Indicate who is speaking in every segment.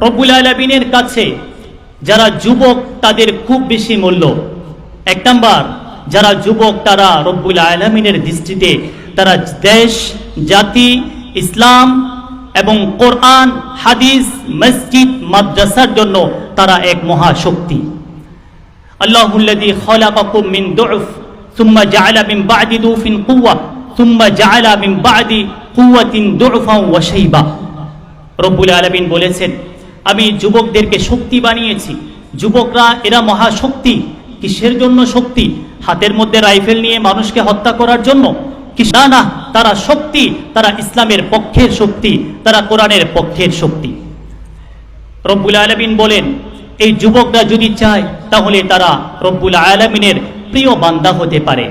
Speaker 1: রব্বুল আলমিনের কাছে যারা যুবক তাদের খুব বেশি মূল্য। এক নাম্বার, যারা যুবক তারা রব্বুল আলমিনের দৃষ্টিতে তারা দেশ, জাতি, ইসলাম এবং কোরআন, হাদিস, মসজিদ, মাদ্রাসার জন্য তারা এক মহাশক্তি। শাইবা। রব্বুল বলেছেন আমি যুবকদেরকে শক্তি বানিয়েছি। যুবকরা এরা মহাশক্তি কিসের জন্য শক্তি? হাতের মধ্যে রাইফেল নিয়ে মানুষকে হত্যা করার জন্য? না না, তারা শক্তি, তারা ইসলামের পক্ষের শক্তি, তারা কোরআনের পক্ষের শক্তি। রব্বুল আলমিন বলেন, এই যুবকরা যদি চায়, তাহলে তারা রব্বুল আলমিনের প্রিয় বান্দা হতে পারে।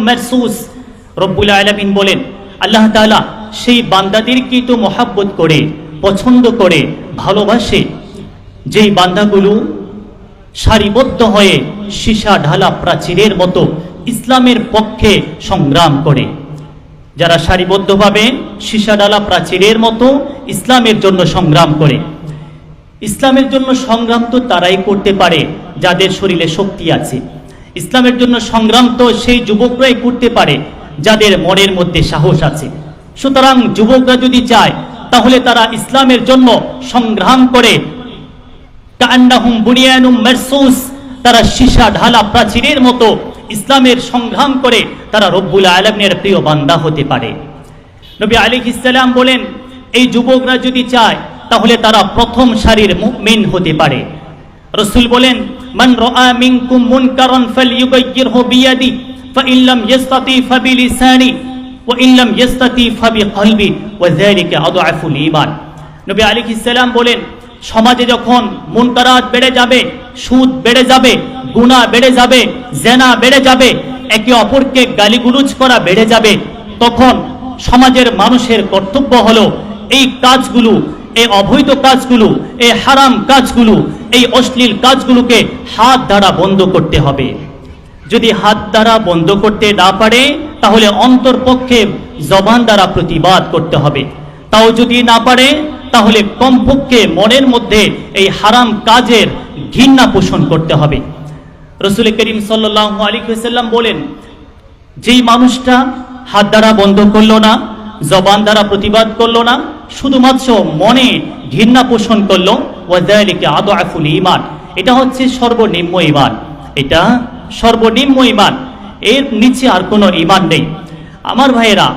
Speaker 1: মারসুস। রব্বুল আলামিন বলেন, আল্লাহ তাআলা সেই বান্দাদেরকে তো মহাব্বত করে, পছন্দ করে, ভালোবাসে। যেই বান্দাগুলো সারিবদ্ধ হয়ে সীসা ঢালা প্রাচীরের মতো ইসলামের পক্ষে সংগ্রাম করে। যারা সারিবদ্ধভাবে সীসা ডালা প্রাচীরের মতো ইসলামের জন্য সংগ্রাম করে। ইসলামের জন্য সংগ্রাম তো তারাই করতে পারে যাদের শরীরে শক্তি আছে। ইসলামের জন্য সংগ্রাম তো সেই যুবকরাই করতে পারে। যাদের মনের মধ্যে সাহস আছে। সুতরাং যুবকরা যদি চায়, তাহলে তারা ইসলামের জন্য সংগ্রাম করে। তারা সীসা ঢালা প্রাচীরের মতো ইসলামের সংগ্রাম করে, তারা রব্বুল আলমের প্রিয় বান্দা হতে পারে। নবী আলী ইসলাম বলেন, এই যুবকরা যদি চায়, তাহলে তারা প্রথম সারির মেন হতে পারে। রসুল বলেন, মান রাআ মিনকুম মুনকারান ফালইউগাইয়িরহু বিয়াদি। ইস্তাতি ফাবিলিসানি ওয়া ইন লাম ইস্তাতি ফাবিকলবি ওয়া যালিকা আদআফুল ঈমান নবী আলী ইসলাম বলেন, সমাজে যখন মুনকারাত বেড়ে যাবে, সুদ বেড়ে যাবে, গুনাহ বেড়ে যাবে, জেনা বেড়ে যাবে, একে অপরকে গালিগুলুজ করা বেড়ে যাবে, তখন সমাজের মানুষের কর্তব্য হলো এই কাজগুলো, এই অবৈধ কাজগুলো, এই হারাম কাজগুলো, এই অশ্লীল কাজগুলোকে হাত দ্বারা বন্ধ করতে হবে। যদি হাত দ্বারা বন্ধ করতে না পারে, তাহলে অন্তরপক্ষে জবান দ্বারা প্রতিবাদ করতে হবে। তাও যদি না পারে, তাহলে কমপক্ষে মনের মধ্যে এই হারাম কাজের ঘৃণা পোষণ করতে হবে। রসুল করিম সাল্লাহ আলী সাল্লাম বলেন, যেই মানুষটা হাত দ্বারা বন্ধ করল না, জবান দ্বারা প্রতিবাদ করল না, শুধুমাত্র মনে ঘৃণা পোষণ করল ওয়াজালিকে আদো আফুল ইমান এটা হচ্ছে সর্বনিম্ন ইমান এটা সর্বনিম্ন ইমান এর নিচে আর কোনো ইমান নেই। আমার ভাইয়েরা,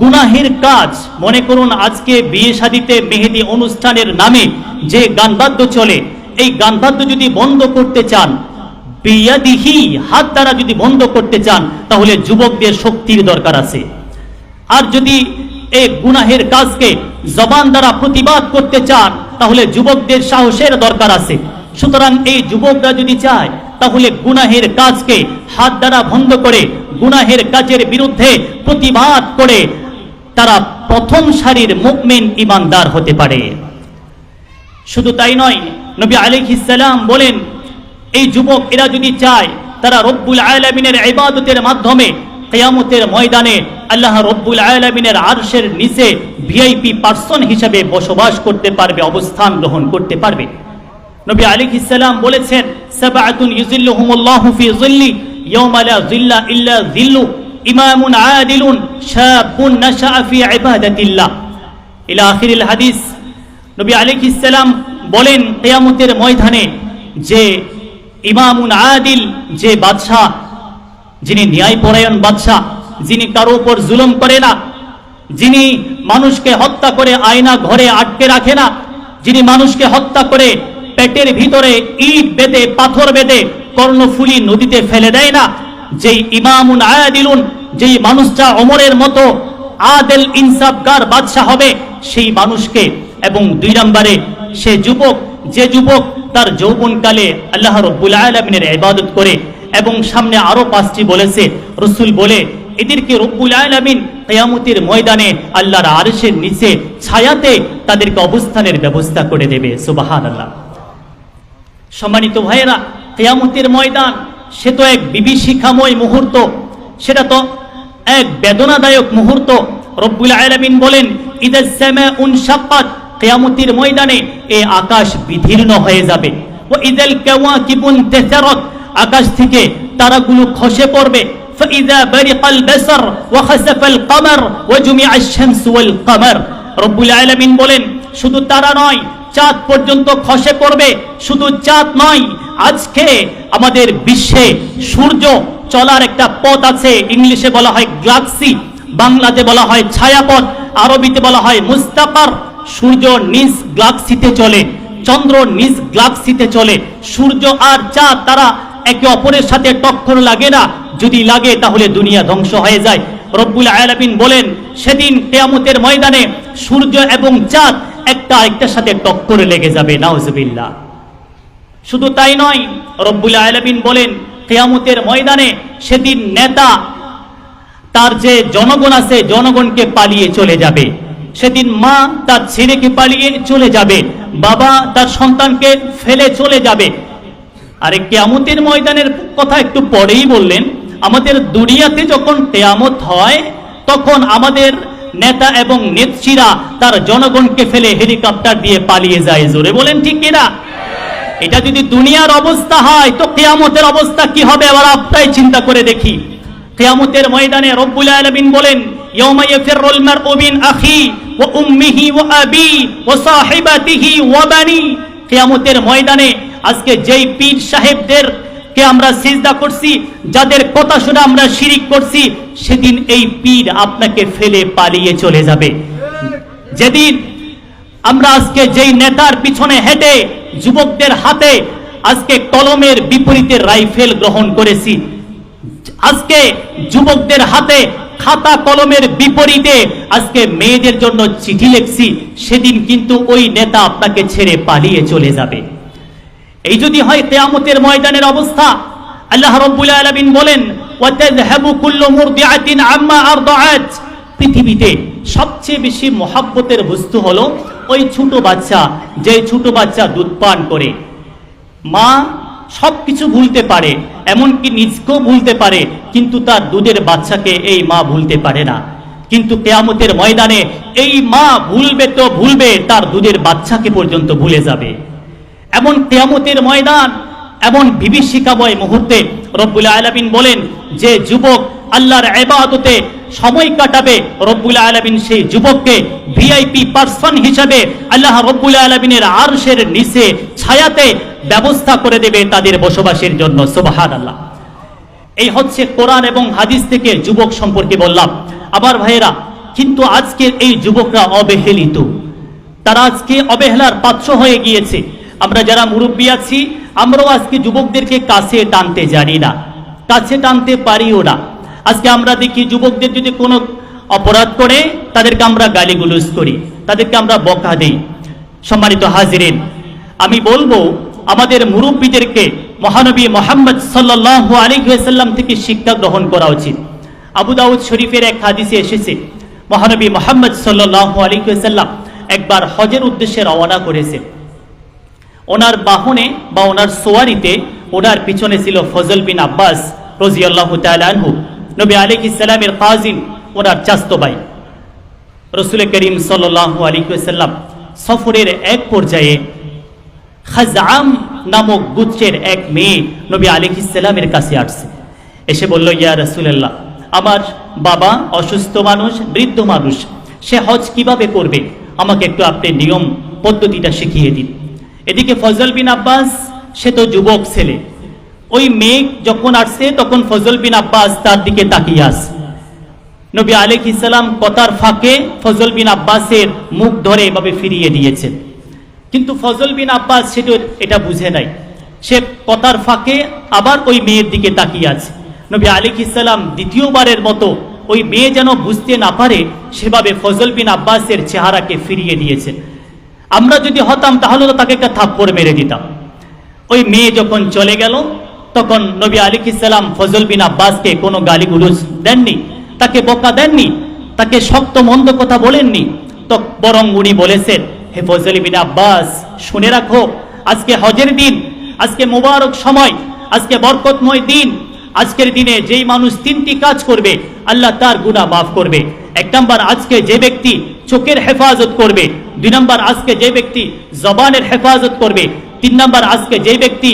Speaker 1: গুনাহের কাজ, মনে করুন আজকে বিয়ে শাদিতে মেহেদি অনুষ্ঠানের নামে যে গানবাদ্য চলে, এই গানবাদ্য যদি বন্ধ করতে চান, বিয়াদিহি, হাত দ্বারা যদি বন্ধ করতে চান, তাহলে যুবকদের শক্তির দরকার আছে। আর যদি এই গুনাহের কাজকে জবান দ্বারা প্রতিবাদ করতে চান, তাহলে যুবকদের সাহসের দরকার আছে। সুতরাং এই যুবকরা যদি চায়, তাহলে গুনাহের কাজকে হাত দ্বারা বন্ধ করে, গুনাহের কাজের বিরুদ্ধে প্রতিবাদ করে তারা প্রথম সারির মুকমেন ইমানদার হতে পারে। শুধু তাই নয়, নবী আলিহিসাল্লাম বলেন, এই যুবক এরা যদি চায়, তারা রব্বুল আলমিনের ইবাদতের মাধ্যমে কেয়ামতের ময়দানে আল্লাহ রব্বুল আলমিনের আরশের নিচে ভিআইপি পার্সন হিসাবে বসবাস করতে পারবে, অবস্থান গ্রহণ করতে পারবে। নবী আলী ইসলাম বলেছেন সাবাতুন ইউজিল্লুহুমুল্লাহু ফি যিল্লি ইয়াওমা লা যিল্লা ইল্লা যিল্লু, ইমামুন আদিলুন শাবুন নাশাআ ফি ইবাদাতিল্লাহ। ইলা আখিরিল হাদিস, নবী বলেন কিয়ামতের ময়দানে যে ইমামুন আদিল, যে বাদশাহ, যিনি ন্যায়পরায়ণ বাদশাহ, যিনি কারও উপর জুলুম করে না, যিনি মানুষকে হত্যা করে আয়না ঘরে আটকে রাখে না, যিনি মানুষকে হত্যা করে পেটের ভিতরে ইট বেঁধে, পাথর বেঁধে, কর্ণফুলি নদীতে ফেলে দেয় না। যেই ইমামুন আয়াদিলুন, যেই মানুষটা অমরের মতো আদেল ইনসাফগার বাদশাহ হবে, সেই মানুষকে এবং দুই নম্বরে সে যুবক, যে যুবক তার যৌবনকালে আল্লাহ রব্বুল আলমিনের ইবাদত করে এবং সামনে আরও পাঁচটি বলেছে। রসুল বলে, এদেরকে রব্বুল আলমিন কেয়ামতির ময়দানে আল্লাহর আরশের নিচে ছায়াতে তাদেরকে অবস্থানের ব্যবস্থা করে দেবে। সুবাহান আল্লাহ সম্মানিত ভাইয়েরা কেয়ামতের ময়দান সে তো এক বিভীষিকাময় মুহূর্ত সেটা তো এক বেদনাদায়ক মুহূর্ত রব্বুল আলামিন বলেন ইদাস সামাউন শাক্কাত কিয়ামতের ময়দানে এই আকাশ বিদীর্ণ হয়ে যাবে ও ইদাল কাওয়াকিবুন তাসারাত আকাশ থেকে তারাগুলো খসে পড়বে فإذا برق البصر وخسف القمر وجمع الشمس والقمر রব্বুল আলামিন বলেন শুধু তারা নয় চাঁদ পর্যন্ত খসে পড়বে, শুধু চাঁদ নয়, আজকে আমাদের বিশ্বে সূর্য চলার একটা পথ আছে, ইংলিশে বলা হয় গ্লাক্সি বাংলাতে বলা হয় ছায়াপথ, আরবিতে বলা হয় মুস্তাকার সূর্য নিজ গ্লাক্সিতে চলে, চন্দ্র নিজ গ্লাক্সিতে চলে, সূর্য আর চাঁদ তারা একে অপরের সাথে টক্কর লাগে না, যদি লাগে তাহলে দুনিয়া ধ্বংস হয়ে যায়। রব্বুল আলামিন বলেন, সেদিন কেয়ামতের ময়দানে সূর্য এবং চাঁদ একটা আরেকটার সাথে টক্করে লেগে যাবে, নাউজুবিল্লাহ। শুধু তাই নয়, রব্বুল আলামিন বলেন, কেয়ামতের ময়দানে সেদিন নেতা তার যে জনগণ আছে, জনগণকে পালিয়ে চলে যাবে। সেদিন মা তার ছেলেকে পালিয়ে চলে যাবে, বাবা তার সন্তানকে ফেলে চলে যাবে। আরে কেয়ামতের ময়দানের কথা একটু পরেই বললেন, আমাদের দুনিয়াতে যখন কেয়ামত হয়, তখন আমাদের নেতা এবং নেত্রীরা তার জনগণকে ফেলে হেলিকপ্টার দিয়ে পালিয়ে যায় জোরে। বলেন ঠিক কিনা এটা যদি দুনিয়ার অবস্থা হয়, তো কেয়ামতের অবস্থা কি হবে? আবার আপনাই চিন্তা করে দেখি। কেয়ামতের ময়দানে রব্বুল আলামিন বলেন মিন আখি ওয়া বানি। কেয়ামতের ময়দানে আজকে যেই পীর সাহেবদের কে আমরা সিজদা করছি, যাদের কথা শুনে আমরা শিরিক করছি, সেদিন এই পীর আপনাকে ফেলে পালিয়ে চলে যাবে। যেদিন আমরা আজকে যেই নেতার পিছনে হেঁটে যুবকদের হাতে আজকে কলমের বিপরীতে রাইফেল গ্রহণ করেছি, আজকে যুবকদের হাতে খাতা কলমের বিপরীতে আজকে মেয়েদের জন্য চিঠি লিখছি, সেদিন কিন্তু ওই নেতা আপনাকে ছেড়ে পালিয়ে চলে যাবে। এই যদি হয় কেয়ামতের ময়দানের অবস্থা, আল্লাহ রব্বুল আলামিন বলেন পৃথিবীতে সবচেয়ে বেশি মহাব্বতের বস্তু হলো ওই ছোট বাচ্চা, যে ছোট বাচ্চা দুধ পান করে। মা সবকিছু ভুলতে পারে, এমনকি নিজকেও ভুলতে পারে, কিন্তু তার দুধের বাচ্চাকে এই মা ভুলতে পারে না। কিন্তু কেয়ামতের ময়দানে এই মা ভুলবে তো ভুলবে, তার দুধের বাচ্চাকে পর্যন্ত ভুলে যাবে। এমন কেয়ামতের ময়দান, এমন বিভীষিকাময় মুহূর্তে রব্বুল আলামিন বলেন, যে যুবক আল্লাহর ইবাদতে সময় কাটাবে, রব্বুল আলামিন সেই যুবককে ভিআইপি পার্সন হিসাবে আল্লাহ রব্বুল আলামিনের আরশের নিচে ছায়াতে ব্যবস্থা করে দেবে তাদের বসবাসের জন্য। সুবহানাল্লাহ। এই হচ্ছে কোরআন এবং হাদিস থেকে যুবক সম্পর্কে বললাম। আবার ভাইয়েরা, কিন্তু আজকের এই যুবকরা অবহেলিত। তারা আজকে অবহেলার পাত্র হয়ে গিয়েছে। আমরা যারা মুরব্বী আছি, আমরাও আজকে যুবকদেরকে কাছে টানতে জানি না। কাছে টানতে পারিও না। আজকে আমরা দেখি যুবকদের যদি কোনো অপরাধ করে, তাদেরকে আমরা গালিগুলোজ করি, তাদেরকে আমরা বকা দিই। সম্মানিত হাজিরেন, আমি বলব, আমাদের মুরব্বীদেরকে মহানবী মোহাম্মদ সাল্লাহ আলিহাল্লাম থেকে শিক্ষা গ্রহণ করা উচিত। আবু দাউদ শরীফের এক হাদিসে এসেছে, মহানবী মোহাম্মদ সাল্লাহ আলিহাল্লাম একবার হজের উদ্দেশ্যে রওনা করেছে। ওনার বাহনে বা ওনার সোয়ারিতে ওনার পিছনে ছিল ফজল বিন আব্বাস রজিয়াল্লাহ তালহু নবী আলিক ইসলামের কাজিম ওনার চাস্তবাই। রসুল করিম সাল্লাহ আলিকাল্লাম সফরের এক পর্যায়ে খাজাম নামক গুচ্ছের এক মেয়ে নবী আলিক ইসলামের কাছে আসছে। এসে বলল, ইয়া রসুল্লাহ আমার বাবা অসুস্থ মানুষ, বৃদ্ধ মানুষ, সে হজ কীভাবে করবে? আমাকে একটু আপনি নিয়ম, পদ্ধতিটা শিখিয়ে দিন। এদিকে ফজল বিন আব্বাস, সে তো যুবক ছেলে। ওই মেয়ে যখন আসছে, তখন ফজল বিন আব্বাস তার দিকে তাকিয়ে আসে নবী আলেক ইসলাম কথার ফাঁকে ফজল বিন আব্বাসের মুখ ধরে এভাবে ফিরিয়ে দিয়েছেন। কিন্তু ফজল বিন আব্বাস সেটা এটা বুঝে নাই। সে কথার ফাঁকে আবার ওই মেয়ের দিকে তাকিয়ে আছে। নবী আলিক ইসলাম দ্বিতীয়বারের মতো ওই মেয়ে যেন বুঝতে না পারে, সেভাবে ফজল বিন আব্বাসের চেহারাকে ফিরিয়ে দিয়েছেন। আমরা যদি হতাম, তাহলে তো তাকে একটা থাপ্পড় মেরে দিতাম। ওই মেয়ে যখন চলে গেল, তখন নবী আলিক ইসলাম ফজল বিন আব্বাসকে কোনো গালিগুলোজ দেননি, তাকে বকা দেননি, তাকে শক্ত মন্দ কথা বলেননি। তো বরং উনি বলেছেন, হে ফজল বিন আব্বাস, শুনে রাখো, আজকে হজের দিন, আজকে মোবারক সময়, আজকে বরকতময় দিন, আজকের দিনে যেই মানুষ তিনটি কাজ করবে, আল্লাহ তার গুণা মাফ করবে। এক নম্বর, আজকে যে ব্যক্তি চোখের হেফাজত করবে দুই নম্বর, আজকে যে ব্যক্তি জবানের হেফাজত করবে, তিন নম্বর, আজকে যে ব্যক্তি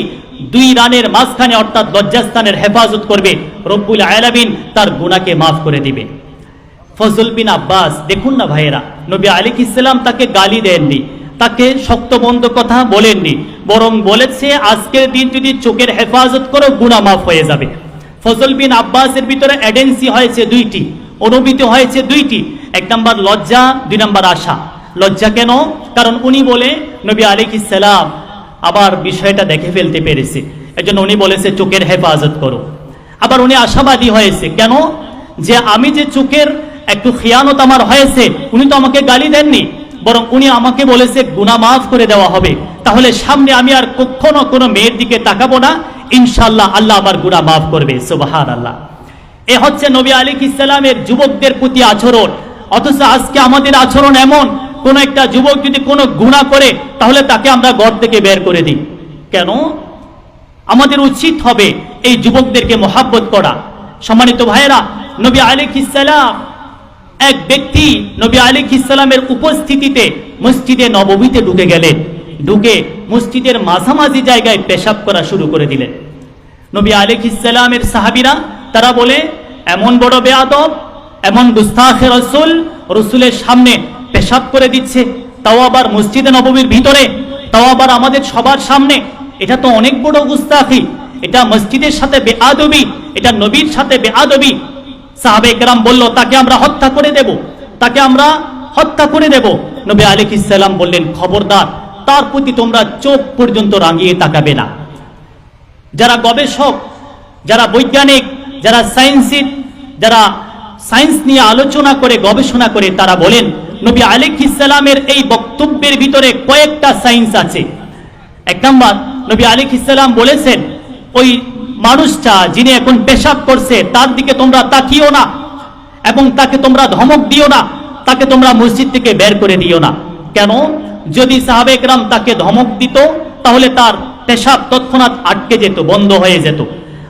Speaker 1: দুই রানের মাঝখানে, অর্থাৎ লজ্জাস্থানের হেফাজত করবে, রব্বুল আলামিন তার গুণাকে মাফ করে দিবে। ফজল বিন আব্বাস, দেখুন না ভাইয়েরা, নবী আলিক ইসলাম তাকে গালি দেননি, তাকে শক্তবন্ধ কথা বলেননি, বরং বলেছে, আজকের দিন যদি চোখের হেফাজত করো গুণা মাফ হয়ে যাবে। ফজল বিন আব্বাসের ভিতরে এডেন্সি হয়েছে দুইটি, অনুভূতি হয়েছে দুইটি, এক নম্বর লজ্জা, দুই নম্বর আশা। লজ্জা কেন? কারণ উনি বলে, নবী আলিক ইসলাম আবার বিষয়টা দেখে ফেলতে পেরেছে। এজন্য উনি বলেছে, চোখের হেফাজত করো। আবার উনি আশাবাদী হয়েছে, কেন? যে আমি যে চোখের একটু খিয়ানত আমার হয়েছে, উনি তো আমাকে গালি দেননি। বরং উনি আমাকে বলেছে, গুনাহ মাফ করে দেওয়া হবে। তাহলে সামনে আমি আর কখনো কোনো মেয়ের দিকে তাকাবো না। ইনশাল্লাহ আল্লাহ আমার গুনাহ মাফ করবে। সুবাহান আল্লাহ এ হচ্ছে নবী আলী ইসলামের যুবকদের প্রতি আচরণ। অথচ আজকে আমাদের আচরণ এমন কোন একটা যুবক যদি কোনো গুণা করে, তাহলে তাকে আমরা ঘর থেকে বের করে দিই। কেন? আমাদের উচিত হবে এই যুবকদেরকে মহাব্বত করা। সম্মানিত ভাইয়েরা, নবী আলিক ইসালাম এক ব্যক্তি নবী আলিক ইসলামের উপস্থিতিতে মসজিদে নবমীতে ঢুকে গেলেন। ঢুকে মসজিদের মাঝামাঝি জায়গায় পেশাব করা শুরু করে দিলেন। নবী আলিক ইসলামের সাহাবিরা, তারা বলে, এমন বড় বেয়াদব, এমন গুস্তাখে রসুল, রসুলের সামনে পেশাব করে দিচ্ছে। তাও আবার মসজিদে নবমীর ভিতরে, তাও আবার আমাদের সবার সামনে। এটা তো অনেক বড় গুস্তাখি। এটা মসজিদের সাথে বেআদবি, এটা নবীর সাথে বেআদবি। সাহাবে একরাম বলল, তাকে আমরা হত্যা করে দেব। তাকে আমরা হত্যা করে দেব। নবী আলিক ইসাল্লাম বললেন, খবরদার, তার প্রতি তোমরা চোখ পর্যন্ত রাঙিয়ে তাকাবে না। যারা গবেষক, যারা বৈজ্ঞানিক, যারা সায়েন্সিক যারা সায়েন্স নিয়ে আলোচনা করে, গবেষণা করে, তারা বলেন নবী আলিক ইসলামের এই বক্তব্যের ভিতরে কয়েকটা সাইন্স আছে। এক নম্বর, নবী আলিক ইসলাম বলেছেন, ওই মানুষটা যিনি এখন পেশাব করছে, তার দিকে তোমরা তাকিও না এবং তাকে তোমরা ধমক দিও না, তাকে তোমরা মসজিদ থেকে বের করে দিও না। কেন? যদি সাহাবেকরাম তাকে ধমক দিত, তাহলে তার পেশাব তৎক্ষণাৎ আটকে যেত, বন্ধ হয়ে যেত।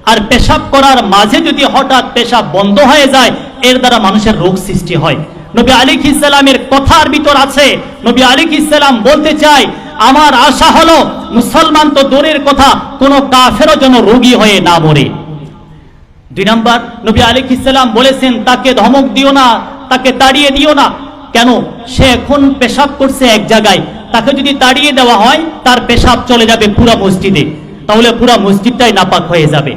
Speaker 1: আর পেশাব করার মাঝে যদি হঠাৎ পেশাব বন্ধ হয়ে যায়, এর দ্বারা মানুষের রোগ সৃষ্টি হয়। নবী আলিক ইসলামের কথার ভিতর আছে। নবী আলিক ইসলাম বলতে চাই আমার আশা হলো মুসলমান তো দূরের কথা, কোনো কাফেরও যেন রোগী হয়ে না মরে। দুই নম্বর, নবী আলিক ইসলাম বলেছেন, তাকে ধমক দিও না, তাকে তাড়িয়ে দিও না। কেন? সে এখন পেশাব করছে এক জায়গায়। তাকে যদি তাড়িয়ে দেওয়া হয়, তার পেশাব চলে যাবে পুরা মসজিদে। তাহলে পুরা মসজিদটাই নাপাক হয়ে যাবে।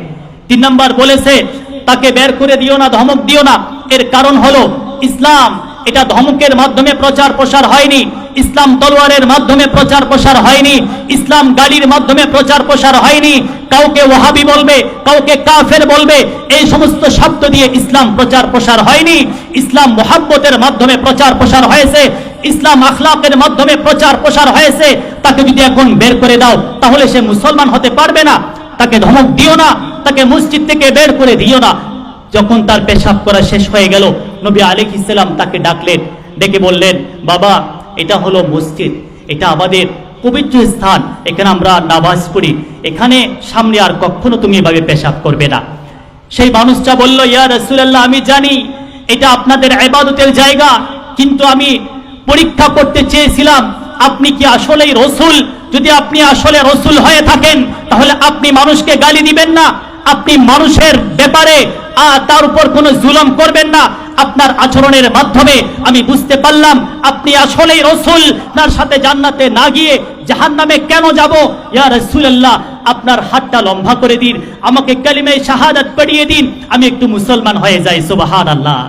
Speaker 1: তিন নম্বর বলেছে, তাকে বের করে দিও না, ধমক দিও না। এর কারণ হলো, ইসলাম এটা ধমকের মাধ্যমে প্রচার প্রসার হয়নি। ইসলাম তলোয়ারের মাধ্যমে প্রচার প্রসার হয়নি। ইসলাম গালির মাধ্যমে প্রচার প্রসার হয়নি। কাউকে ওয়াহাবি বলবে, কাউকে কাফের বলবে, এই সমস্ত শব্দ দিয়ে ইসলাম প্রচার প্রসার হয়নি। ইসলাম মোহাব্বতের মাধ্যমে প্রচার প্রসার হয়েছে। ইসলাম আখলাকের মাধ্যমে প্রচার প্রসার হয়েছে। তাকে যদি এখন বের করে দাও, তাহলে সে মুসলমান হতে পারবে না। তাকে ধমক দিও না, তাকে মসজিদ থেকে বের করে দিও না। যখন তার পেশাব করা শেষ হয়ে গেল নবী আলিক ইসলাম তাকে ডাকলেন, ডেকে বললেন, বাবা, এটা হলো মসজিদ, এটা আমাদের পবিত্র স্থান, এখানে আমরা নামাজ পড়ি, এখানে সামনে আর কখনো তুমি এভাবে পেশাব করবে না। সেই মানুষটা বলল, ইয়া রসুল্লাহ আমি জানি এটা আপনাদের এবাদতের জায়গা, কিন্তু আমি পরীক্ষা করতে চেয়েছিলাম, আপনি কি আসলেই রসুল? যদি আপনি আসলে রসুল হয়ে থাকেন, তাহলে আপনি মানুষকে গালি দিবেন না, আপনি মানুষের ব্যাপারে তার উপর কোনো জুলম করবেন না আপনার আচরণের মাধ্যমে আমি বুঝতে পারলাম, আপনি আসলেই রসুল। তার সাথে জান্নাতে না গিয়ে জাহান নামে কেন যাব? ইয়া রসুল্লাহ আপনার হাতটা লম্বা করে দিন, আমাকে কালিমে শাহাদাত পড়িয়ে দিন, আমি একটু মুসলমান হয়ে যাই সুবাহান আল্লাহ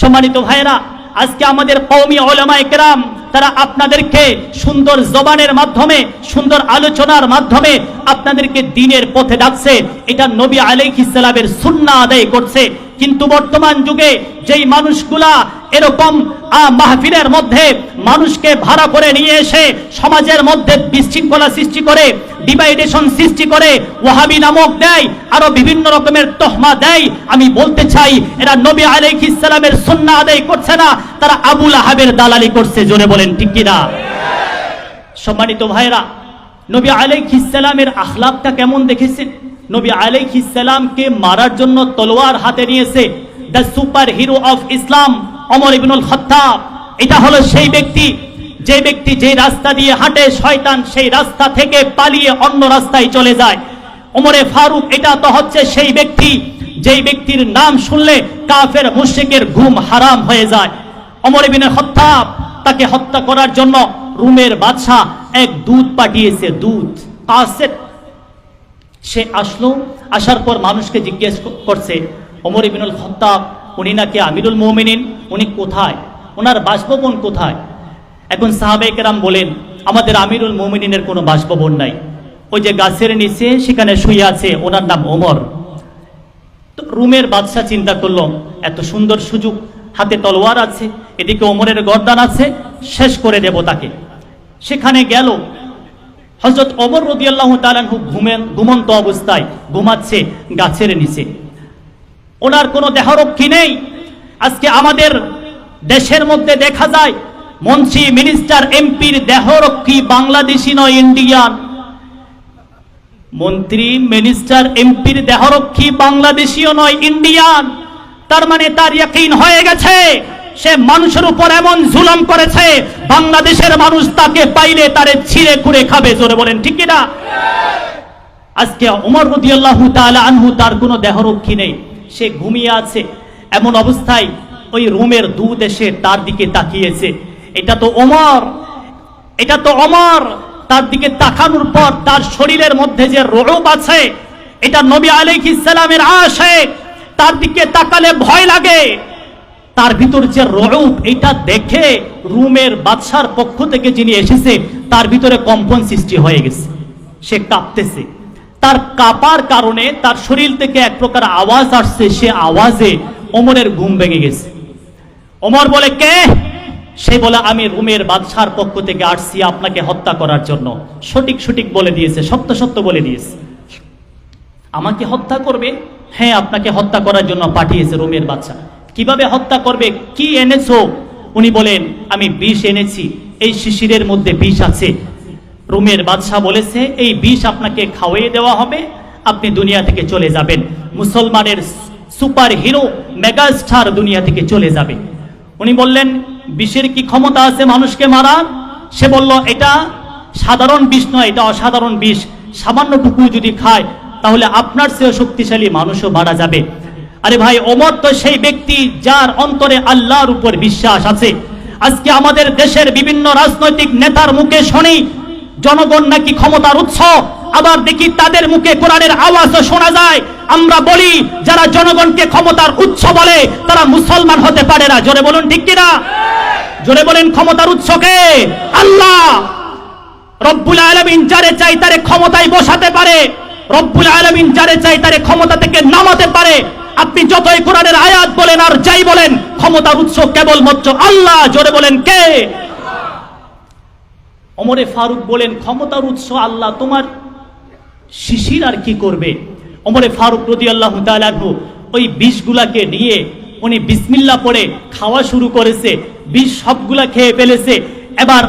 Speaker 1: সম্মানিত ভাইরা আজকে আমাদের কৌমি ওলামা একরাম তারা আপনাদেরকে সুন্দর জবানের মাধ্যমে, সুন্দর আলোচনার মাধ্যমে আপনাদেরকে দিনের পথে ডাকছে। এটা নবী আলাইহিস সালামের সুন্না আদায় করছে। কিন্তু বর্তমান যুগে যেই মানুষগুলা এরকম মাহফিলের মধ্যে মানুষকে ভাড়া করে নিয়ে এসে সমাজের মধ্যে বিশৃঙ্খলা সৃষ্টি করে ডিভাইডেশন সৃষ্টি করে, ওয়াহাবি নামক দেয় আরও বিভিন্ন রকমের তহমা দেয়। আমি বলতে চাই, এরা নবী আলাইহ ইসলামের সুন্না আদায় করছে না, তারা আবুল আহাবের দালালি করছে, জোরে বলেন ঠিক কিনা? সম্মানিত ভাইরা নবী আলাইহ ইসলামের আখলাকটা কেমন দেখেছেন? নবী আলাইহিসসালামকে মারার জন্য তলোয়ার হাতে নিয়েছে the super hero of Islam অমর ইবনুল খত্তাব, এটা হলো সেই ব্যক্তি, যে ব্যক্তি যে রাস্তা দিয়ে হাঁটে, শয়তান সেই রাস্তা থেকে পালিয়ে অন্য রাস্তায় চলে যায়। ওমরে ফারুক, এটা তো হচ্ছে সেই ব্যক্তি, যেই ব্যক্তির নাম শুনলে কাফের মুশরিকের ঘুম হারাম হয়ে যায়। অমর ইবিন খত্তাব, তাকে হত্যা করার জন্য রুমের বাদশাহ এক দুধ পাঠিয়েছে দুধ কাসেট সে আসলো, আসার পর মানুষকে জিজ্ঞেস করছে, ওমর ইবিনুল খত্তাব উনি নাকি আমিরুল মোমিনিন? উনি কোথায়? ওনার বাসভবন কোথায়? এখন সাহাবে কেরাম বলেন, আমাদের আমিরুল মোমিনিনের কোনো বাসভবন নাই। ওই যে গাছের নিচে সেখানে শুয়ে আছে, ওনার নাম ওমর। তো রুমের বাদশা চিন্তা করল, এত সুন্দর সুযোগ, হাতে তলোয়ার আছে, এদিকে ওমরের গর্দান আছে, শেষ করে দেব তাকে। সেখানে গেল। হজরত ওমর রদিয়াল্লাহ তালানহু ঘুমেন, ঘুমন্ত অবস্থায় ঘুমাচ্ছে গাছের নিচে। ওনার কোনো দেহরক্ষী নেই। আজকে আমাদের দেশের মধ্যে দেখা যায়, মন্ত্রী, মিনিস্টার, এমপির দেহরক্ষী বাংলাদেশি নয়, ইন্ডিয়ান। মন্ত্রী, মিনিস্টার, এমপির দেহরক্ষী বাংলাদেশীয় নয়, ইন্ডিয়ান। তার মানে তার ইয়াকিন হয়ে গেছে। সে মানুষের উপর এমন জুলম করেছে, বাংলাদেশের মানুষ তাকে পাইলে তারে ছিঁড়ে খুঁড়ে খাবে, জোরে বলেন, ঠিক কিনা? আজকে ওমর রদিয়াল্লাহু তাআলা আনহু তার কোনো দেহরক্ষী নেই। সে ঘুমিয়ে আছে। এমন অবস্থায় ওই রুমের দুধ এসে তার দিকে তাকিয়েছে। এটা তো ওমর। এটা তো অমর তার দিকে তাকানোর পর তার শরীরের মধ্যে যে রোগ আছে, এটা নবী আলাইহিস সালামের আসে তার দিকে তাকালে ভয় লাগে। তার ভিতর যে রূপ এটা দেখে রুমের বাদশার পক্ষ থেকে যিনি এসেছে, তার ভিতরে কম্পন সৃষ্টি হয়ে গেছে। সে কাঁপতেছে। তার কাঁপার কারণে তার শরীর থেকে এক প্রকার আওয়াজ আসছে, সে আওয়াজে ওমরের ঘুম ভেঙে গেছে। ওমর বলে, কে? সে বলে, আমি রুমের বাদশার পক্ষ থেকে আসছি আপনাকে হত্যা করার জন্য। সঠিক সঠিক বলে দিয়েছে, সত্য সত্য বলে দিয়েছে। আমাকে হত্যা করবে? হ্যাঁ আপনাকে হত্যা করার জন্য পাঠিয়েছে রোমের বাচ্চা কীভাবে হত্যা করবে? কি এনেছো? উনি বলেন, আমি বিষ এনেছি, এই শিশিরের মধ্যে বিষ আছে। রোমের বাদশাহ বলেছে, এই বিষ আপনাকে খাওয়িয়ে দেওয়া হবে, আপনি দুনিয়া থেকে চলে যাবেন। মুসলমানের সুপার হিরো, মেগাস্টার দুনিয়া থেকে চলে যাবে। উনি বললেন, বিষের কি ক্ষমতা আছে মানুষকে মারা সে বলল, এটা সাধারণ বিষ নয়, এটা অসাধারণ বিষ। সামান্য সামান্যটুকু যদি খায়, তাহলে আপনার চেয়ে শক্তিশালী মানুষও মারা যাবে। আরে ভাই, ওমর তো সেই ব্যক্তি যার অন্তরে আল্লাহর উপর বিশ্বাস আছে। আজকে আমাদের দেশের বিভিন্ন রাজনৈতিক নেতার মুখে শুনি জনগণ নাকি ক্ষমতার উৎস? আবার দেখি তাদের মুখে কোরআনের আওয়াজও শোনা যায়। আমরা বলি, যারা জনগণকে ক্ষমতার উৎস বলে, তারা মুসলমান হতে পারে না। জোরে বলুন, ঠিক কিনা? জোরে বলেন, ক্ষমতার উৎসকে আল্লাহ! রব্বুল আলমিন যারে চাই তারে ক্ষমতায় বসাতে পারে। রব্বুল আলমিন যারে চাই তারে ক্ষমতা থেকে নামাতে পারে। আপনি যতই কোরআনের আয়াত বলেন আর যাই বলেন, ক্ষমতার উৎস কেবলমাত্র আল্লাহ। জোরে বলেন, কে? অমরে ফারুক বলেন, ক্ষমতার উৎস আল্লাহ তোমার। শিশির আর কি করবে? অমরে ফারুক রদি আল্লাহ ওই বিষগুলাকে নিয়ে উনি বিসমিল্লা পড়ে খাওয়া শুরু করেছে, বিষ সবগুলা খেয়ে ফেলেছে। এবার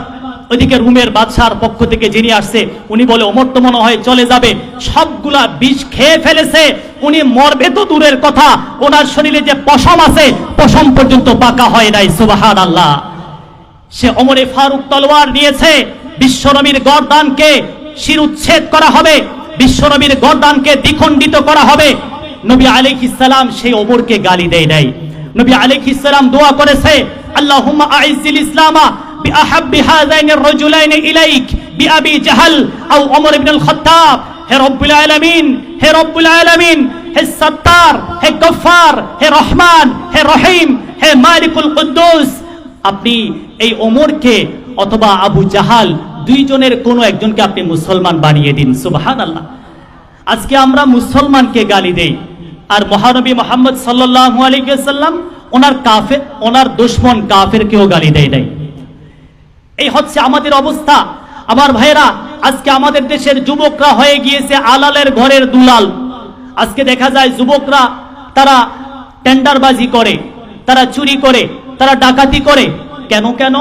Speaker 1: ওইদিকে রুমের বাদশার পক্ষ থেকে যিনি আসছে, উনি বলে অমর তো মনে হয় চলে যাবে। সবগুলা বিষ খেয়ে ফেলেছে, উনি মরবে তো দূরের কথা। ওনার শরীরে যে পশম আছে, পশম পর্যন্ত পাকা হয় নাই সুবাহান আল্লাহ সে অমরে ফারুক তলোয়ার নিয়েছে বিশ্বনবীর গরদানকে শিরুচ্ছেদ করা হবে। বিশ্বনবীর গরদানকে দ্বিখণ্ডিত করা হবে। নবী আলাইহিস সালাম সেই ওমরকে গালি দেয় নাই। নবী আলাইহিস সালাম দোয়া করেছে, আল্লাহুম্মা আইজিল ইসলামা হাযাইনির রাজুলাইনি ইলাইক বিআবি জাহাল আও ওমর ইবনে আল খাত্তাব। হে রব্বুল আলামিন, হে রব্বুল আলামিন, হে সত্তার, হে গফফার, হে রহমান, হে রহিম, হে মালিকুল কুদ্দুস। আপনি এই ওমরকে অথবা আবু জাহাল দুইজনের কোনো একজনকে আপনি মুসলমান বানিয়ে দিন সুবাহান আল্লাহ আজকে আমরা মুসলমানকে গালি দেই, আর মহানবী মোহাম্মদ সাল্লাহ আলিকাল্লাম ওনার কাফের ওনার দুশ্মন কাফেরকেও গালি দেয় নাই। এই হচ্ছে আমাদের অবস্থা। আমার ভাইয়েরা, আজকে আমাদের দেশের যুবকরা হয়ে গিয়েছে আলালের ঘরের দুলাল। আজকে দেখা যায় যুবকরা, তারা টেন্ডারবাজি করে, তারা চুরি করে, তারা ডাকাতি করে। কেন কেন?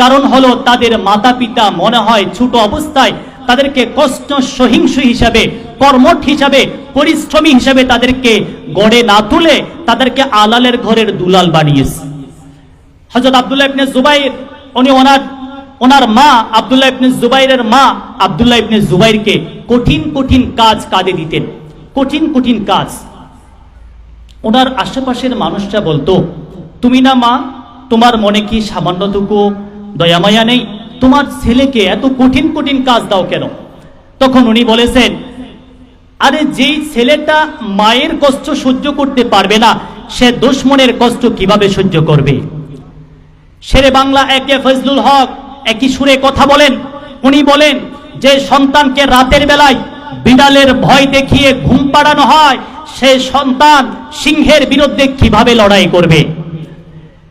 Speaker 1: কারণ হলো তাদের মাতা পিতা মনে হয় ছোট অবস্থায় তাদেরকে কষ্ট, সহিংস হিসাবে, কর্মঠ হিসাবে, পরিশ্রমী হিসাবে তাদেরকে গড়ে না তুলে তাদেরকে আলালের ঘরের দুলাল বানিয়েছে। হজরত আব্দুল্লাহ ইবনে জুবাইর, উনি ওনার ওনার মা আব্দুল্লাহ ইবনে জুবাইরের মা আব্দুল্লাহ ইবনে জুবাইরকে কঠিন কঠিন কাজ কাঁদে দিতেন। কঠিন কঠিন কাজ। ওনার আশেপাশের মানুষরা বলতো, তুমি না মা, তোমার মনে কি সামান্যটুকু দয়ামায়া নেই। তোমার ছেলেকে এত কঠিন কঠিন কাজ দাও কেন? তখন উনি বলেছেন, আরে যেই ছেলেটা মায়ের কষ্ট সহ্য করতে পারবে না, সে দুশ্মনের কষ্ট কীভাবে সহ্য করবে? শেরে বাংলা একে ফজলুল হক একই সুরে কথা বলেন। উনি বলেন, যে সন্তানকে রাতের বেলায় বিড়ালের ভয় দেখিয়ে ঘুম পাড়ানো হয়, সে সন্তান সিংহের বিরুদ্ধে কীভাবে লড়াই করবে?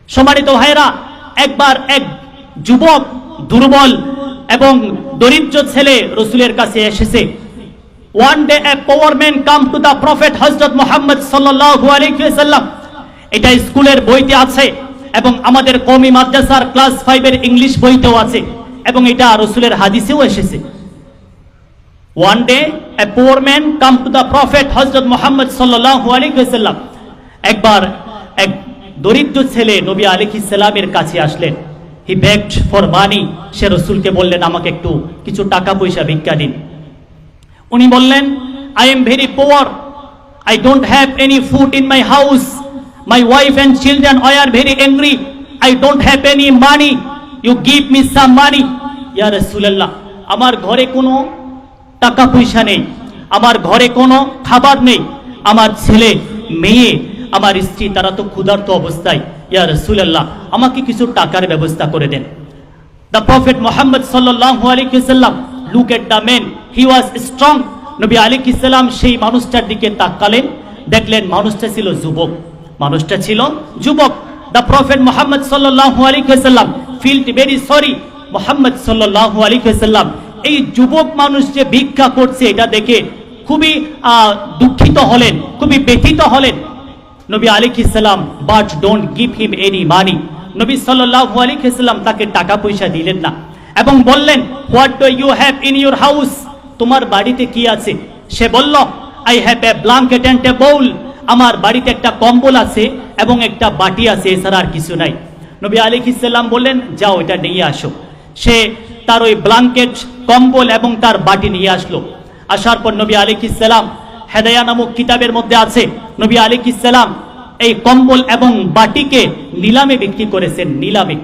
Speaker 1: সম্মানিত ভাইরা একবার এক যুবক, দুর্বল এবং দরিদ্র ছেলে রসুলের কাছে এসেছে। One day a power man come to the prophet হজরত মোহাম্মদ সাল্লাল্লাহু আলাইহি ওয়াসাল্লাম। এটা স্কুলের বইতে আছে এবং আমাদের কমি মাদ্রাসার ক্লাস ফাইভের ইংলিশ বইতেও আছে এবং এটা রসুলের হাদিসেও এসেছে। One day a poor come to the prophet হজরত মোহাম্মদ সাল্লাল্লাহু আলাইহি ওয়াসাল্লাম। একবার এক দরিদ্র ছেলে নবী আলাইহিস সালামের কাছে আসলেন। হি বেগড ফর মানি সে রসুলকে বললেন, আমাকে একটু কিছু টাকা পয়সা ভিক্ষা দিন। উনি বললেন I am very poor I don't have any food in my house my wife and children I are very angry I don't have any money you give me some money ইয়া রাসূলুল্লাহ, আমার ঘরে কোনো টাকা পয়সা নেই। আমার ঘরে কোনো খাবার নেই। আমার ছেলে, মেয়ে, আমার স্ত্রী, তারা তো ক্ষুধার্ত অবস্থায়। ইয়া রাসূলুল্লাহ, আমাকে কিছু টাকার ব্যবস্থা করে দেন। দ্য প্রফেট মোহাম্মদ wasallam look at the man, he was strong. নবী আলাইহিস সালাম সেই মানুষটার দিকে তাকালেন, দেখলেন মানুষটা ছিল যুবক। মানুষটা ছিল যুবক। দ্য প্রফেট মোহাম্মদ সাল্লাল্লাহু আলাইহি ওয়াসাল্লাম ফিল্ড ভেরি সরি মোহাম্মদ সাল্লাল্লাহু আলাইহি ওয়াসাল্লাম এই যুবক মানুষ যে ভিক্ষা করছে, এটা দেখে খুবই দুঃখিত হলেন, খুবই ব্যথিত হলেন। নবী আলাইহিস সালাম but don't give him any money নবী সাল্লাল্লাহু আলাইহি সাল্লাম তাকে টাকা পয়সা দিলেন না। এবং বললেন what do you have in your house তোমার বাড়িতে কি আছে? সে বলল I have a blanket and a bowl আমার বাড়িতে একটা কম্বল আছে এবং একটা বাটি আছে, এছাড়া আর কিছু নাই। নবী আলাইহিস সালাম বললেন, যাও, এটা নিয়ে আসো। সে তার ওই ব্লাঙ্কেট কম্বল এবং তার বাটি নিয়ে আসলো। আসার পর নবী আলাইহিস সালাম হেদায়া নামক কিতাবের মধ্যে আছে, নবী আলাইহিস সালাম এই কম্বল এবং বাটিকে নিলামে বিক্রি করেছেন, নিলামে।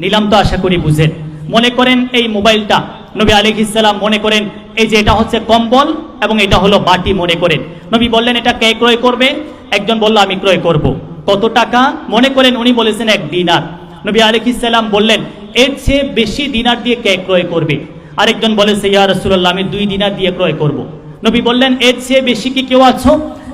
Speaker 1: নিলাম তো আশা করি বুঝেন। মনে করেন এই মোবাইলটা, নবী আলাইহিস সালাম মনে করেন, এই যে এটা হচ্ছে কম্বল এবং এটা হলো বাটি মনে করেন। নবী বললেন, এটা কে ক্রয় করবে? একজন বলল, আমি ক্রয় করব। কত টাকা? মনে করেন উনি বলেছেন, এক দিনার। নবী আলাইহিস সালাম বললেন, এর চেয়ে বেশি দিনার দিয়ে কে ক্রয় করবে? আরেকজন বলেছে, ইয়া রাসূলুল্লাহ, আমি দুই দিনার দিয়ে ক্রয় করব। নবী বললেন, এর চেয়ে বেশি কি কেউ আছো?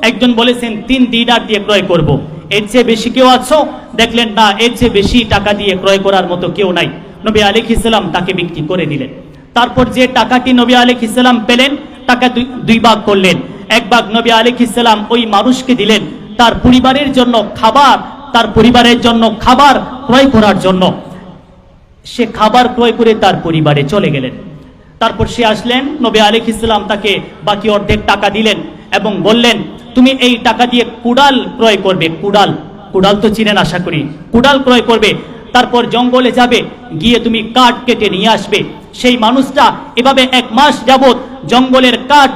Speaker 1: একজন বলেছেন, তিন দিনার দিয়ে ক্রয় করব। এর চেয়ে বেশি কেউ আছো? দেখলেন, না, এর চেয়ে বেশি টাকা দিয়ে ক্রয় করার মতো কেউ নাই। নবী আলাইহিস ইসলাম তাকে বিক্রি করে দিলেন তারপর যে টাকাটি নবী আলাইহিস ইসলাম পেলেন টাকা দুই ভাগ করলেন। এক ভাগ নবী আলাইহিস সালাম ওই মানুষকে দিলেন, তার পরিবারের জন্য খাবার, তার পরিবারের জন্য খাবার ক্রয় করার জন্য। সে খাবার ক্রয় করে তার পরিবারে চলে গেলেন। তারপর সে আসলেন, নবী আলিক ইসলাম তাকে বাকি অর্ধেক টাকা দিলেন এবং বললেন, তুমি এই টাকা দিয়ে কুড়াল ক্রয় করবে, কুড়াল। কুড়াল তো চিনেন আশা করি। কুড়াল ক্রয় করবে, তারপর জঙ্গলে যাবে, গিয়ে তুমি কাঠ কেটে নিয়ে আসবে। সেই মানুষটা এভাবে এক মাস যাবত জঙ্গলের কাঠ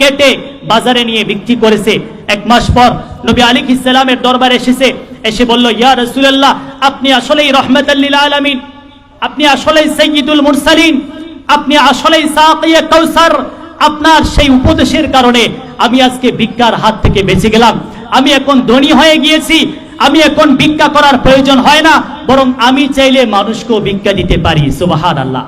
Speaker 1: কেটে বাজারে নিয়ে বিক্রি করেছে। এক মাস পর নবী আলিক ইসলামের দরবারে এসেছে, এসে বলল, ইয়া রসুল্লাহ আপনি আসলেই রহমতাল্লিল আলমিন। আপনি আসলেই সৈয়দুল মুরসালিন। আপনি আসলেই সাকিয়ে কৌসার আপনার সেই উপদেশের কারণে আমি আজকে ভিক্ষার হাত থেকে বেঁচে গেলাম। আমি এখন ধনী হয়ে গিয়েছি। আমি এখন ভিক্ষা করার প্রয়োজন হয় না। বরং আমি চাইলে মানুষকেও ভিক্ষা দিতে পারি। সুবাহান আল্লাহ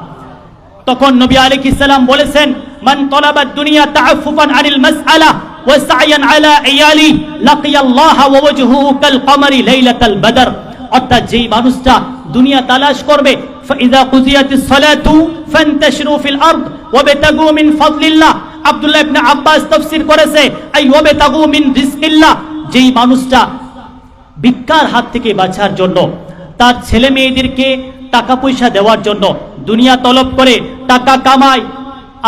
Speaker 1: তখন নবী আলাইহিস সালাম বলেছেন, মান তলাবা দুনিয়া তাআফফুফান আনিল মাসআলা ওয়া সা'য়ান আলা ইয়ালি লাকিয়াল্লাহ ওয়া ওয়াজহুহু কাল কমারি লাইলাতাল বদর। অর্থাৎ যেই মানুষটা দুনিয়া তালাশ করবে ফাইদা কুজিয়াতিস সালাতু ফান্তাশিরু ফিল আরদ ওয়াবতাগু মিন ফাদলিল্লাহ আব্দুল্লাহ ইবনে আব্বাস তাফসীর করেছে, আই ওয়াবতাগু মিন রিজকিল্লাহ যেই মানুষটা ভিক্ষার হাত থেকে বাঁচার জন্য, তার ছেলে মেয়েদেরকে টাকা পয়সা দেওয়ার জন্য দুনিয়া তলব করে, টাকা কামায়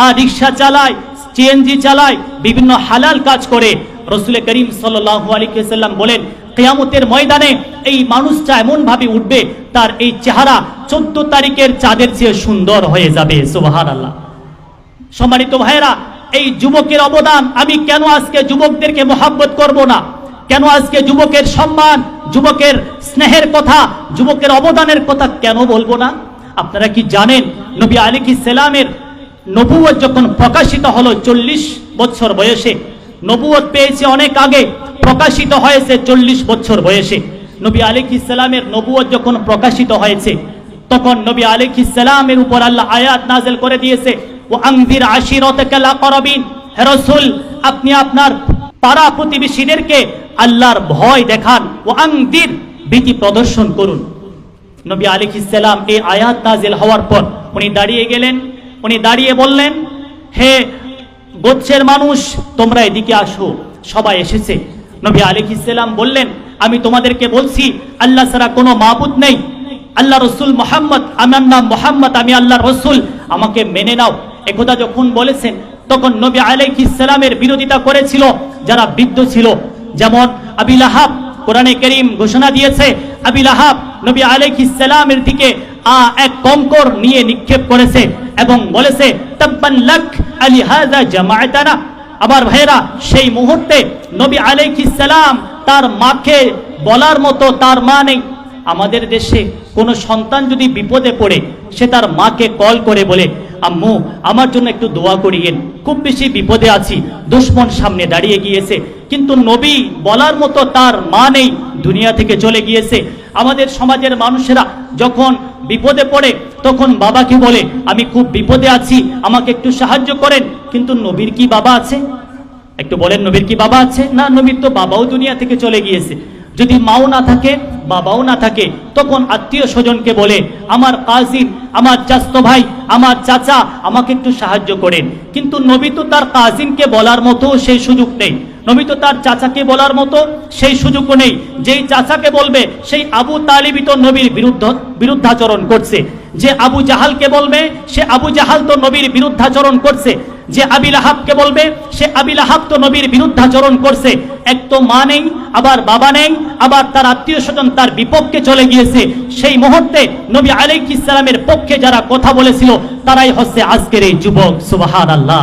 Speaker 1: আর রিক্সা চালায় সিএনজি চালায়, বিভিন্ন হালাল কাজ করে, রসুল করিম সাল্লাহ আলিকাল্লাম বলেন কেয়ামতের ময়দানে এই মানুষটা এমন ভাবে উঠবে, তার এই চেহারা চোদ্দ তারিখের চাঁদের চেয়ে সুন্দর হয়ে যাবে। সুবাহার আল্লাহ সম্মানিত ভাইয়েরা, এই যুবকের অবদান, আমি কেন আজকে যুবকদেরকে মোহাব্বত করব না? কেন আজকে যুবকের সম্মান, যুবকের স্নেহের কথা, যুবকের অবদানের কথা কেন বলব না? আপনারা কি জানেন, নবী আলিক ইসলামের নবুয়ত যখন প্রকাশিত হলো চল্লিশ বছর বয়সে নবুয়ত পেয়েছে অনেক আগে। প্রকাশিত হয়েছে চল্লিশ বছর বয়সে। নবী আলিক ইসলামের নবুয়ত যখন প্রকাশিত হয়েছে, তখন নবী আলিক ইসলামের উপর আল্লাহ আয়াত নাজেল করে দিয়েছে ও আংদির কেলা করবিন হে রাসূল, আপনি আপনার পাড়া প্রতিবেশীদেরকে আল্লাহর ভয় দেখান। ও আংদির ভীতি প্রদর্শন করুন। নবী আলিক ইসলাম এই আয়াত নাজিল হওয়ার পর উনি দাঁড়িয়ে গেলেন। উনি দাঁড়িয়ে বললেন, হে গোচ্ছের মানুষ, তোমরা এদিকে আসো, সবাই এসেছে। নবী আলিক ইসলাম বললেন, আমি তোমাদেরকে বলছি, আল্লাহ ছাড়া কোনো মাহবুদ নেই। আল্লাহ রসুল মোহাম্মদ, আমার নাম মোহাম্মদ, আমি আল্লাহ রসুল। আমাকে মেনে নাও। একথা যখন বলেছেন, তখন নবী আলাইহ ইসলামের বিরোধিতা করেছিল, যারা বৃদ্ধ ছিল। যেমন আবিল আহাব কোরআনে করিম ঘোষণা দিয়েছে আবিল আহাব নবী আলাইহ ইসলামের দিকে, আ, এক কঙ্কর নিয়ে নিক্ষেপ করেছে এবং বলেছে, তাব্বান লাক আলি হাযা জামাআতানা। আবার ভাইরা সেই মুহূর্তে নবী ইসলাম তার মাকে বলার মতো তার মা নেই। আমাদের দেশে কোনো সন্তান যদি বিপদে পড়ে, সে তার মাকে কল করে বলে, আম্মু, আমার জন্য একটু দোয়া করিয়েন, খুব বেশি বিপদে আছি, দুশ্মন সামনে দাঁড়িয়ে গিয়েছে। কিন্তু নবী বলার মতো তার মা নেই, দুনিয়া থেকে চলে গিয়েছে। আমাদের সমাজের মানুষেরা যখন বিপদে পড়ে, তখন বাবাকে বলে, আমি খুব বিপদে আছি, আমাকে একটু সাহায্য করেন। কিন্তু নবীর কি বাবা আছে? একটু বলেন, নবীর কি বাবা আছে? না, নবীর তো বাবাও দুনিয়া থেকে চলে গিয়েছে। যদি মাও না থাকে, বাবাও না থাকে, তখন আত্মীয় স্বজনকে বলে, আমার কাজিন আমার চাস্ত ভাই, আমার চাচা, আমাকে একটু সাহায্য করেন। কিন্তু নবী তো তার কাজিনকে বলার মতো সেই সুযোগ নেই। নবী তো তার চাচাকে বলার মতো সেই সুযোগও নেই। যেই চাচাকে বলবে, সেই আবু তালিবই তো নবীর বিরুদ্ধ বিরুদ্ধাচরণ করছে। যে আবু জাহালকে বলবে, সে আবু জাহাল তো নবীর বিরুদ্ধাচরণ করছে। যে আবিল আহাবকে বলবে, সে আবিল আহাব তো নবীর বিরুদ্ধাচরণ করছে। এক তো মা নেই, আবার বাবা নেই, আবার তার আত্মীয় স্বজন তার বিপক্ষে চলে গিয়েছে। সেই মুহূর্তে নবী আলাইক ইসলামের পক্ষে যারা কথা বলেছিল, তারাই হচ্ছে আজকের এই যুবক। সুবাহান আল্লাহ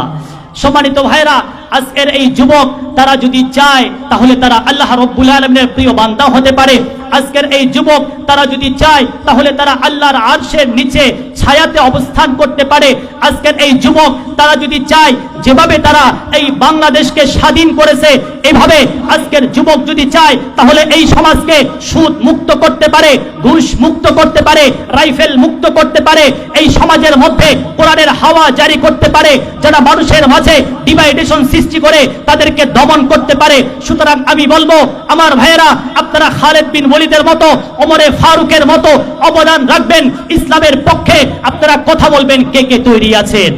Speaker 1: সম্মানিত ভাইরা আজকের এই যুবক তারা যদি চায়, তাহলে তারা আল্লাহ রব্বুল আলমের প্রিয় বান্দা হতে পারে। আজকের এই যুবক তারা যদি চায়, তাহলে তারা আল্লাহর আরশের নিচে ছায়াতে অবস্থান করতে পারে। আজকের এই যুবক তারা যদি চায়, যেভাবে তারা এই বাংলাদেশকে স্বাধীন করেছে, এভাবে আজকের যুবক যদি চায়, তাহলে এই সমাজকে সুদ মুক্ত করতে পারে, ঘুষ মুক্ত করতে পারে, রাইফেল মুক্ত করতে পারে। এই সমাজের মধ্যে কোরআনের হাওয়া জারি করতে পারে, যারা মানুষের মাঝে ডিভাইডেশন সৃষ্টি করে, তাদেরকে দমন করতে পারে। সুতরাং আমি বলব, আমার ভাইয়েরা, আপনারা খালেদ বিন ওলিদের মতো, ওমরে ফারুকের মতো অবদান রাখবেন ইসলামের পক্ষে। আপনারা কথা বলবেন কে কে তৈরি আছেন।